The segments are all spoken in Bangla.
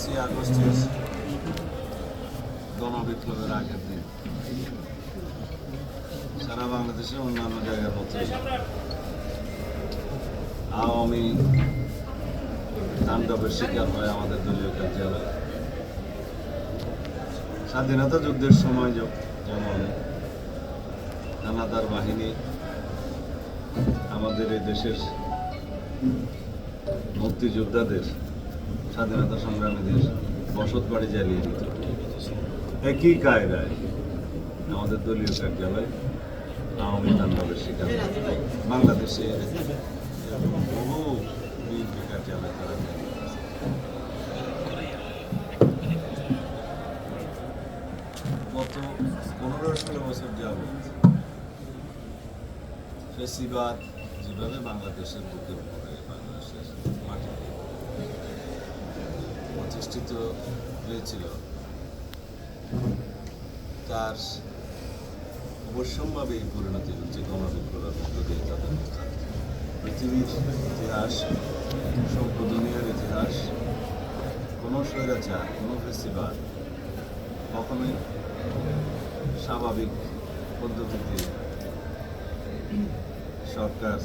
পাঁচই আগস্টের গণবিপ্লবের আগের দিন সারা বাংলাদেশে অন্যান্য জায়গার মতো আওয়ামী তাণ্ডবের শিকার হয় আমাদের দলীয় কার্যালয় স্বাধীনতা যুদ্ধের সময় যেমন হানাদার বাহিনী আমাদের এই দেশের মুক্তিযোদ্ধাদের স্বাধীনতা সংগ্রামীদের বসত বাড়ি জ্বালিয়ে দিত। একই কায়দায় আমাদের দলীয় কার্যালয় আওয়ামী তাণ্ডবের শিকার বাংলাদেশে বহু বিএনপি কার্যালয় তারা পনেরো ষোলো বছর যেভাবে বাংলাদেশের বুকের উপরে বাংলাদেশের মাটিতে প্রতিষ্ঠিত হয়েছিল তার অবশ্যম্ভাবে এই পরিণতি হচ্ছে গণবিপ্লবের মধ্য দিয়ে তাদের পৃথিবীর ইতিহাস সভ্য দুনিয়ার ইতিহাস, কোনো স্বৈরাচার, কোনো ফেস্টিভাল কখনোই স্বাভাবিক পদ্ধতিতে সরকার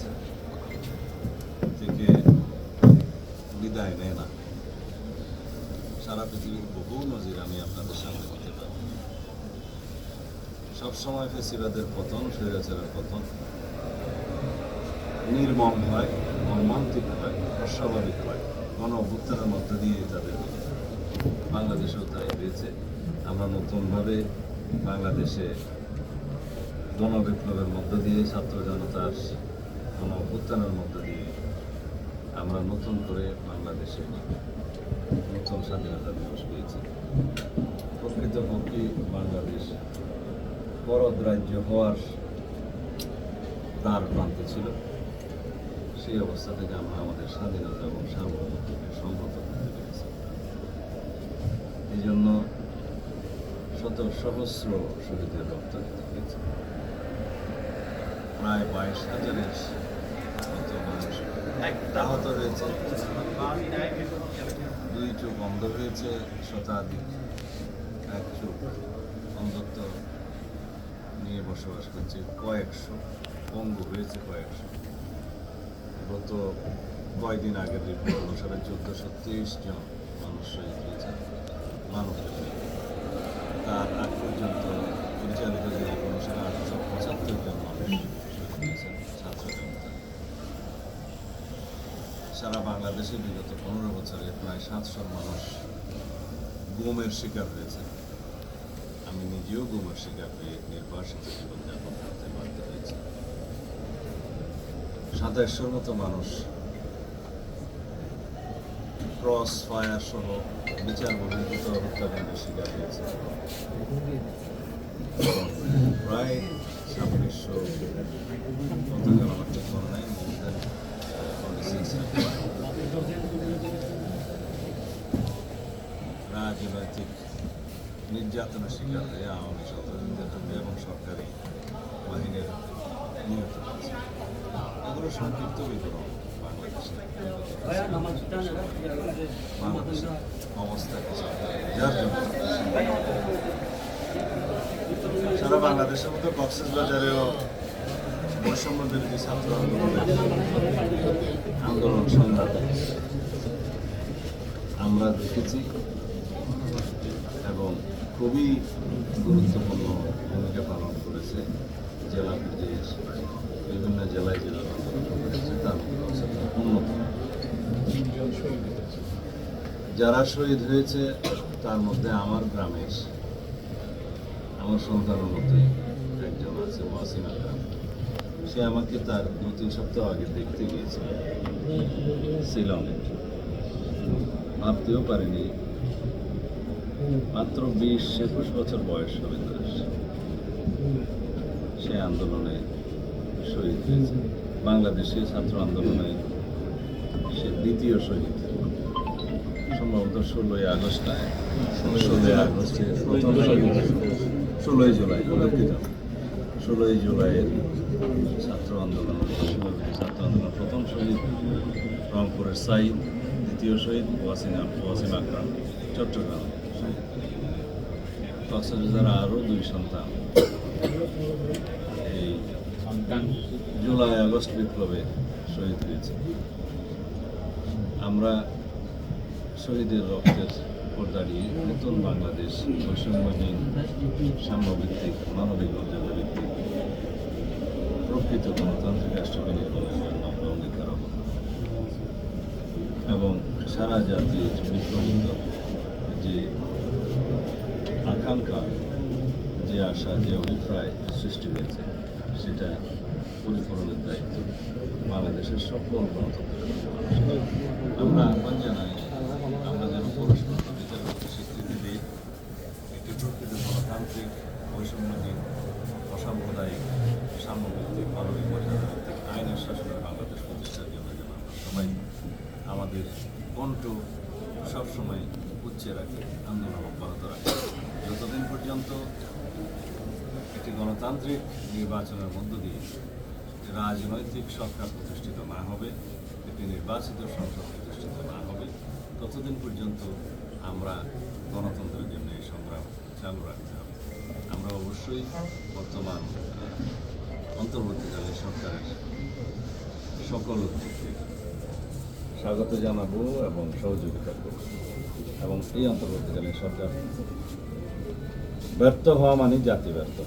থেকে বিদায় নেয় না। সারা পৃথিবীর বহু নজির আমি আপনাদের সামনে দিতে পারি। সবসময় ফেসিবাদের পতন, স্বৈরাচারের পতন। নির্মম হয়, মর্মান্তিক হয়, অস্বাভাবিক হয়। গণ অভ্যুত্থানের মধ্য দিয়ে তাদের বাংলাদেশেও তাই হয়েছে। আমরা নতুনভাবে বাংলাদেশে গণবিপ্লবের মধ্য দিয়ে, ছাত্র জনতার গণ অভ্যুত্থানের মধ্য দিয়ে আমরা নতুন করে বাংলাদেশে নতুন স্বাধীনতা দিবস পেয়েছি প্রকৃতপক্ষে বাংলাদেশ বরদ রাজ্য হওয়ার দ্বার প্রান্তে ছিল সেই অবস্থা থেকে আমরা আমাদের স্বাধীনতা এবং সার্বভৌমত্বকে সংহত করতে পেরেছি এই জন্য শত সহস্র শহীদের রক্ত দিতে হয়েছে প্রায় বাইশ হাজারের মতো মানুষ আহত হয়েছে দুই চোখ বন্ধ হয়েছে, শতাধিক, এক চোখ অন্ধত্ব নিয়ে বসবাস করছে। কয়েকশো, পঙ্গু হয়েছে কয়েকশো। গত কয়দিন আগের রিপোর্ট অনুসারে চোদ্দোশো তেইশ জন মানুষ শহীদ হয়েছে, মানব তার আগ পর্যন্ত পরিচালিত অনুসারে আটশো পঁচাত্তর জন মানুষ শহীদ হয়েছেন সারা বাংলাদেশে বিগত পনেরো বছরে প্রায় সাতশো মানুষ গুমের শিকার হয়েছে। আমি নিজেও গুমের শিকার হয়ে নির্বাসিত জীবনযাপন করতে বাধ্য হয়েছি। সাতাইশশোর মতো মানুষ ক্রস ফায়ার সহ বিচার বহির্ভূত হত্যাকাণ্ডের শিকার হয়েছে। প্রায় ছাব্বিশশো কতজন আমার ঠিক মনে নাই more than 46 রাজনৈতিক নির্যাতনের শিকার হয়ে আওয়ামী সন্ত্রাসীদের এবং সরকারি বাহিনীর নিহত এগুলো সংক্ষিপ্ত বিবরণ বাংলাদেশের বাংলাদেশের অবস্থা কিছু যার জন্য সারা বাংলাদেশের মধ্যে কক্সেস বাজারেও বৈষম্য বিরোধী ছাত্র আন্দোলন সংগ্রাম আমরা দেখেছি এবং খুবই গুরুত্বপূর্ণ ভূমিকা পালন করেছে জেলা পর্যায়ে বিভিন্ন জেলায় জেলার আন্দোলন করেছে, তার অন্যতম যারা শহীদ হয়েছে, তার মধ্যে আমার গ্রামের আমার সন্তানের মধ্যে একজন আছে ওয়াসিম আকরাম সে আমাকে তার দু তিন সপ্তাহ আগে দেখতে গিয়েছিল, শিলংয়ে। ভাবতেও পারিনি, মাত্র বিশ একুশ বছর বয়স হবে তার। সে আন্দোলনে শহীদ হয়েছে। বাংলাদেশে ছাত্র আন্দোলনে সে দ্বিতীয় শহীদ। সম্ভবত ষোলোই আগস্ট নয় ষোলোই আগস্টে প্রথম শহীদ। ষোলোই জুলাই ষোলোই জুলাইয়ের ছাত্র আন্দোলন ছাত্র আন্দোলন প্রথম শহীদ রংপুরের সাইদ, দ্বিতীয় শহীদ ওয়াসিম ওয়াসিম আকরাম, চট্টগ্রাম। কক্সবাজার আরও দুই সন্তান। এই জুলাই, আগস্ট বিপ্লবে শহীদ হয়েছে। আমরা শহীদের রক্তের উপর দাঁড়িয়ে নতুন বাংলাদেশ বৈষম্যহীন সাম্যভিত্তিক মানবিক ভিত্তিক প্রকৃত গণতান্ত্রিক রাষ্ট্রকে নির্মাণের জন্য আমরা অঙ্গীকারবদ্ধ এবং সারা জাতির বিপ্লবিত যে আকাঙ্ক্ষা, যে আশা, যে অভিপ্রায় সৃষ্টি হয়েছে, সেটা পরিপূরণের দায়িত্ব বাংলাদেশের সকল গণতন্ত্রের আমরা আহ্বান জানাই আমরা যেন পরস্পর প্রতি স্বীকৃতি দিই একটি প্রকৃত গণতান্ত্রিক বৈষম্যহীন অসাম্প্রদায়িক সাম্যভিত্তিক মানবিক মর্যাদাভিত্তিক আইনের শাসনের বাংলাদেশ প্রতিষ্ঠার জন্য যেন আমরা সবাই আমাদের কণ্ঠ সবসময় উচ্চে রাখি আন্দোলন অব্যাহত রাখি। যতদিন পর্যন্ত একটি গণতান্ত্রিক নির্বাচনের মধ্য দিয়ে রাজনৈতিক সরকার প্রতিষ্ঠিত না হবে একটি নির্বাচিত সংসদ প্রতিষ্ঠিত না হবে ততদিন পর্যন্ত আমরা গণতন্ত্রের জন্য এই সংগ্রাম চালু রাখতে হবে। আমরা অবশ্যই বর্তমান আহ, অন্তর্বর্তীকালীন সরকারের সকল উদ্যোগকে স্বাগত জানাব এবং সহযোগিতা করব। এবং এই অন্তর্বর্তীকালীন সরকার ব্যর্থ হওয়া মানে জাতি ব্যর্থ।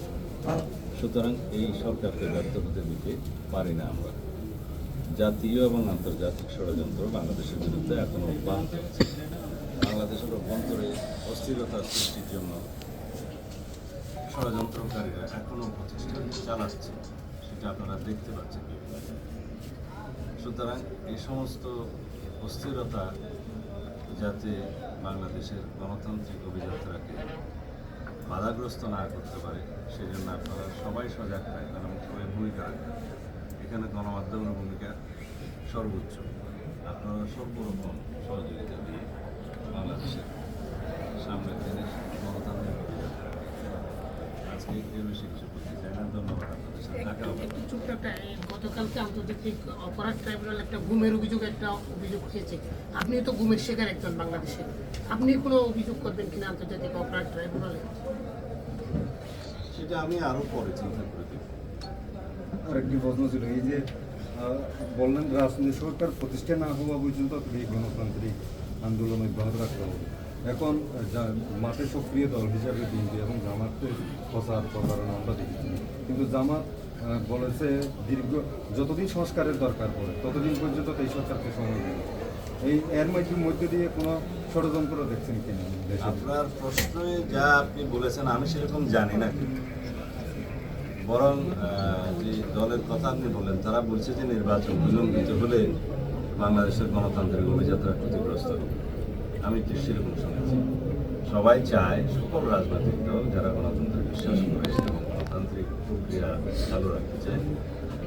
সুতরাং এই সরকারকে ব্যর্থ হতে দিতে পারি না আমরা। জাতীয় এবং আন্তর্জাতিক ষড়যন্ত্র বাংলাদেশের বিরুদ্ধে এখনও অব্যাহত আছে। বাংলাদেশের অভ্যন্তরে অস্থিরতা সৃষ্টির জন্য ষড়যন্ত্রকারীরা এখনও প্রচেষ্টা চালাচ্ছে, সেটা আপনারা দেখতে পাচ্ছেন। সুতরাং এই সমস্ত অস্থিরতা যাতে বাংলাদেশের গণতান্ত্রিক অভিযাত্রাকে বাধাগ্রস্ত না করতে পারে সেই জন্য আপনারা সবাই সজাগ থাকবেন এবং সবাই ভূমিকা রাখবেন। এখানে গণমাধ্যমের ভূমিকা সর্বোচ্চ। আপনারা সর্বরকম সহযোগিতা দিয়ে বাংলাদেশের সামনের দিনে গণতান্ত্রিক অভিযাত্রা আজকে এর বেশি কিছু বলতে চাই না। ধন্যবাদ। গতকালকে আন্তর্জাতিক অপরাধ ট্রাইব্যুনাল একটা গুমের অভিযোগ একটা অভিযোগ হয়েছে আপনি তো গুমের শিকার একজন বাংলাদেশে। আপনি কোনো অভিযোগ করবেন কিনা আন্তর্জাতিক অপরাধ ট্রাইব্যুনালে? সেটা আমি আরও পরে চিন্তা করে দেখব। আরেকটি প্রশ্ন ছিল এই যে বললেন রাজনীতি সরকার প্রতিষ্ঠা না হওয়া পর্যন্ত এই গণতান্ত্রিক আন্দোলন অব্যাহত রাখতে হবে। এখন মাঠে সক্রিয় দল হিসাবে বিএনপি এবং জামাতের প্রচার প্রচারণা আমরা দেখেছি। কিন্তু জামাত বলেছে দীর্ঘ, যতদিন সংস্কারের দরকার পড়ে, ততদিন পর্যন্ত এই সরকারকে সময় দিবে। এই এর মধ্যে মধ্যে দিয়ে কোনো ষড়যন্ত্র দেখছেন কিনা আপনার প্রশ্নে যা আপনি বলেছেন, আমি সেরকম জানি না। বরং যে দলের কথা আপনি বলেন তারা বলছে যে নির্বাচন বিলম্বিত হলে বাংলাদেশের গণতান্ত্রিক অভিযাত্রা ক্ষতিগ্রস্ত হবে। আমি তো সেরকম শুনেছি। সবাই চায় সকল রাজনৈতিক দল যারা গণতন্ত্রে বিশ্বাস করে এবং গণতান্ত্রিক প্রক্রিয়া চালু রাখতে চায়,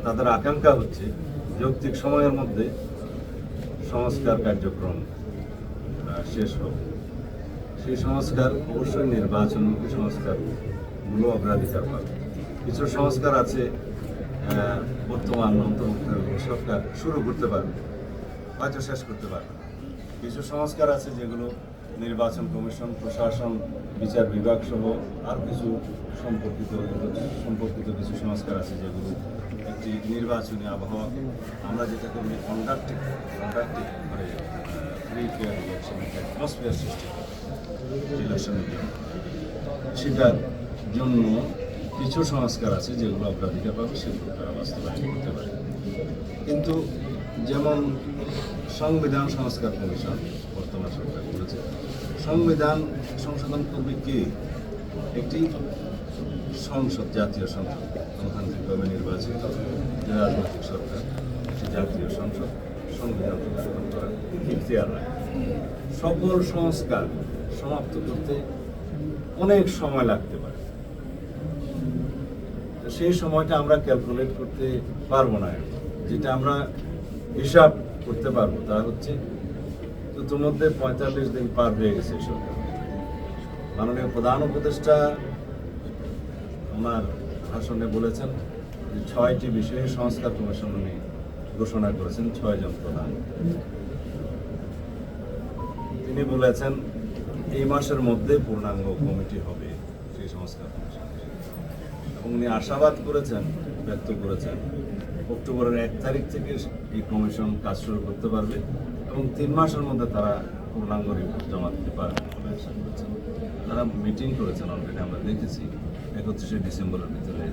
তাদের আকাঙ্ক্ষা হচ্ছে যৌক্তিক সময়ের মধ্যে সংস্কার কার্যক্রম শেষ হোক। সেই সংস্কার অবশ্যই নির্বাচন নির্বাচনমুখী সংস্কারগুলো অগ্রাধিকার পাবে। কিছু সংস্কার আছে বর্তমান অন্তর্ভুক্ত সরকার শুরু করতে পারবে, হয়তো শেষ করতে পারবে। কিছু সংস্কার আছে যেগুলো নির্বাচন কমিশন, প্রশাসন, বিচার বিভাগ সহ আর কিছু সম্পর্কিত সম্পর্কিত কিছু সংস্কার আছে যেগুলো একটি নির্বাচনী আবহাওয়াকে আমরা যেটাকে বলি কন্ডাক্টিভ কন্ডাক্টিভ মানে ফ্রি ফেয়ার ইলেকশন অ্যাটমসফিয়ার সৃষ্টি করে জন্য সেটার জন্য কিছু সংস্কার আছে যেগুলো অগ্রাধিকার পাবে সেগুলো তারা বাস্তবায়ন করতে পারে। কিন্তু যেমন সংবিধান সংস্কার কমিশন, বর্তমান সরকার করেছে সংবিধান সংশোধন করবে কে? একটি সংসদ, জাতীয় সংসদ গণতান্ত্রিকভাবে নির্বাচিত যে রাজনৈতিক সরকার একটি জাতীয় সংসদ, সংবিধান সংশোধন করার রাখে। সকল সংস্কার সমাপ্ত করতে অনেক সময় লাগতে পারে। সেই সময়টা আমরা ক্যালকুলেট করতে পারব না যেটা আমরা হিসাব করতে পারব। তা হচ্ছে ইতিমধ্যে পঁয়তাল্লিশ দিন পার হয়ে গেছে সরকার। মাননীয় প্রধান উপদেষ্টা আমার ভাষণে বলেছেন যে ছয়টি বিষয়ে সংস্কার কমিশন উনি ঘোষণা করেছেন, ছয়জন প্রধান। তিনি বলেছেন, এই মাসের মধ্যে পূর্ণাঙ্গ কমিটি হবে সেই সংস্কার কমিশন। এবং উনি আশাবাদ করেছেন, ব্যক্ত করেছেন অক্টোবরের এক তারিখ থেকে এই কমিশন কাজ শুরু করতে পারবে এবং তিন মাসের মধ্যে তারা পূর্ণাঙ্গ রিপোর্ট জমা দিতে পারবে তারা মিটিং করেছেন অলরেডি আমরা দেখেছি। একত্রিশে ডিসেম্বরের ভিতরে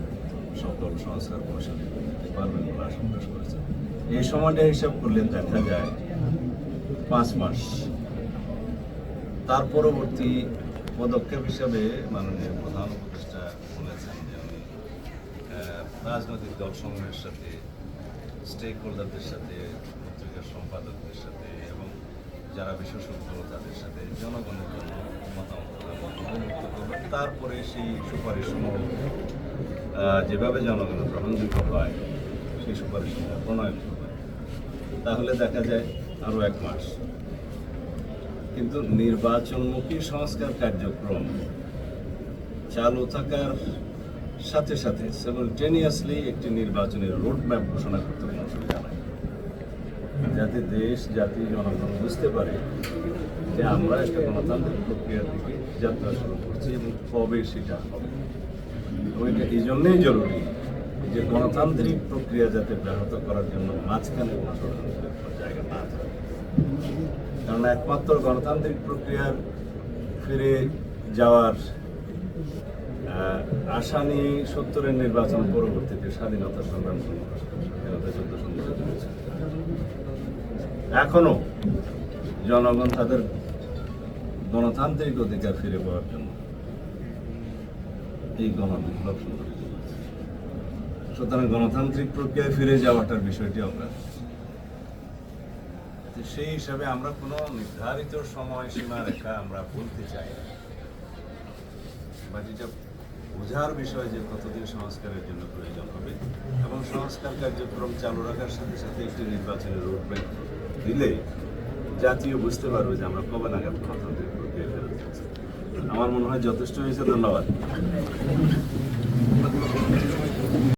সকল সংস্কার কমিশন দিতে পারবেন বলে আশা প্রকাশ করেছেন এই সময়টা হিসাব করলে দেখা যায় পাঁচ মাস। তার পরবর্তী পদক্ষেপ হিসাবে মাননীয় প্রধান উপদেষ্টা বলেছেন যে উনি আহ, রাজনৈতিক দল সমূহের সাথে স্টেক হোল্ডারদের সাথে, পত্রিকার সম্পাদকদের সাথে এবং যারা বিশেষজ্ঞ তাদের সাথে জনগণের জন্য মতামত করবেন তারপরে সেই সুপারিশ সমূহ যেভাবে জনগণের গ্রহণযোগ্য হয়, সেই সুপারিশসমূহ প্রণয়ন করবেন তাহলে দেখা যায় আরও এক মাস। কিন্তু নির্বাচনমুখী সংস্কার কার্যক্রম চালু থাকার সাথে সাথে সিমultaneously একটি নির্বাচনের রোড ম্যাপ ঘোষণা করতে নাই যাতে দেশ, জাতি, জনগণ বুঝতে পারে যে আমরা একটা গণতান্ত্রিক প্রক্রিয়ার দিকে যাত্রা শুরু করছি এবং কবে সেটা হবে। ওইটা এই জন্যই জরুরি যে গণতান্ত্রিক প্রক্রিয়া যাতে ব্যাহত করার জন্য মাঝখানে কোনো ষড়যন্ত্রের জায়গা না থাকে। কারণ একমাত্র গণতান্ত্রিক প্রক্রিয়ার ফিরে যাওয়ার আশা সত্তরের নির্বাচন পরবর্তীতে স্বাধীনতা সংগ্রাম স্বাধীনতা যুদ্ধ সংগ্রাম এখনও জনগণ তাদের গণতান্ত্রিক অধিকার ফিরে পাওয়ার জন্য এই গণবিপ্লব চলেছে। সুতরাং গণতান্ত্রিক প্রক্রিয়ায় ফিরে যাওয়াটার বিষয়টি আমরা সেই হিসাবে আমরা কোনো নির্ধারিত সময়সীমা রেখা আমরা বলতে চাই না। বা এটা বোঝার বিষয় যে কতদিন সংস্কারের জন্য প্রয়োজন হবে এবং সংস্কার কার্যক্রম চালু রাখার সাথে সাথে একটি নির্বাচনের রোডম্যাপ দিলে জাতীয় বুঝতে পারবে যে আমরা কবে নাগাদ গণতান্ত্রিক প্রক্রিয়া ফেরত। আমার মনে হয় যথেষ্ট হয়েছে, ধন্যবাদ